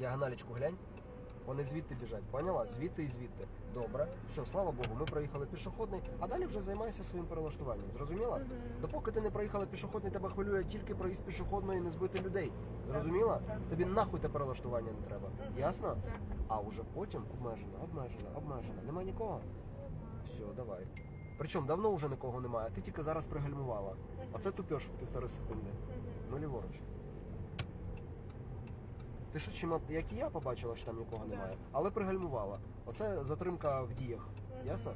Діагоналечку глянь. Вони звідти біжать, поняла? Звідти і звідти. Добре. Все, слава Богу, ми проїхали пішохідний, а далі вже займайся своїм перелаштуванням. Зрозуміла? Мгм. Допоки ти не проїхала пішохідний, тебе хвилює тільки проїзд пішохідної і не збити людей. Зрозуміла? Так. Тобі нахуй те перелаштування не треба. Мгм. Ясно? Так. А уже потім обмежено, обмежено, обмежено. Нема нікого. Все, давай. Причому давно вже нікого немає, ти тільки зараз пригальмувала. А це тупеш в півтори секунди. Мгм. Ну ліворуч. Ти що чим, як і я побачила, що там нікого Да. немає, але пригальмувала. Оце затримка в діях. Ясно?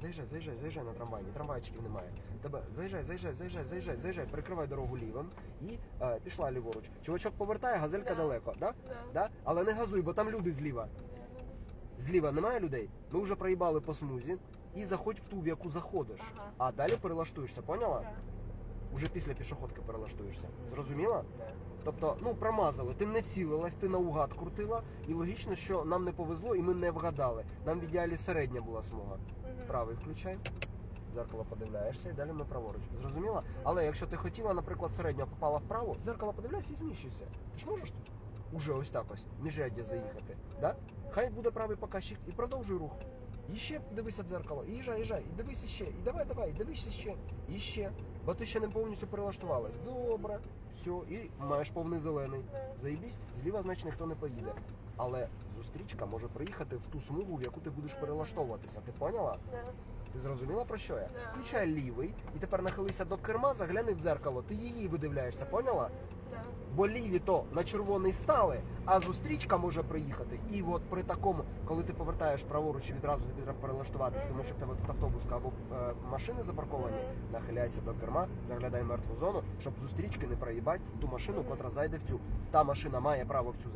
Заїжджай, заїжджай, заїжджай на трамвайні, трамвайчиків немає. Тебе заїжджай, заїжджай, заїжджай, заїжджай, заїжджай, перекривай дорогу лівим і е, пішла ліворуч. Чувачок повертає, газелька Да. далеко, да? Да. Да? Але не газуй, бо там люди зліва. Зліва немає людей. Ми вже проїбали по смузі і заходь в ту, в яку заходиш. Ага. А далі перелаштуєшся, поняла? Так. Уже після пішоходки перелаштуєшся. Зрозуміла? Так. Тобто, ну промазали, ти не цілилась, ти наугад крутила, і логічно, що нам не повезло, і ми не вгадали. Нам в ідеалі середня була смуга. Правий включай. Дзеркало подивляєшся і далі ми праворуч. Зрозуміла? Але якщо ти хотіла, наприклад, середня попала вправо, дзеркало подивляйся і зміщуйся. Ти ж можеш тут? Уже ось так ось, міжряддя заїхати. Да? Хай буде правий показчик і продовжуй рух. І ще дивися в дзеркало, і їжджай, їжджай, і дивись іще, і давай, давай, і дивись іще, і ще. Бо ти ще не повністю перелаштувалась. Добре, все, і маєш повний зелений. Заїбісь, зліва, значить, ніхто не поїде. Але зустрічка може приїхати в ту смугу, в яку ти будеш перелаштовуватися. Ти поняла? Ти зрозуміла про що я? Включай лівий і тепер нахилися до керма, загляни в дзеркало. Ти її видивляєшся, поняла? Бо ліві то на червоний стали, а зустрічка може приїхати. І от при такому, коли ти повертаєш праворуч і відразу тобі треба перелаштуватися, тому що в тебе тут автобуска або е, машини запарковані, нахиляйся до керма, заглядай в мертву зону, щоб зустрічки не проїбати ту машину, котра зайде в цю. Та машина має право в цю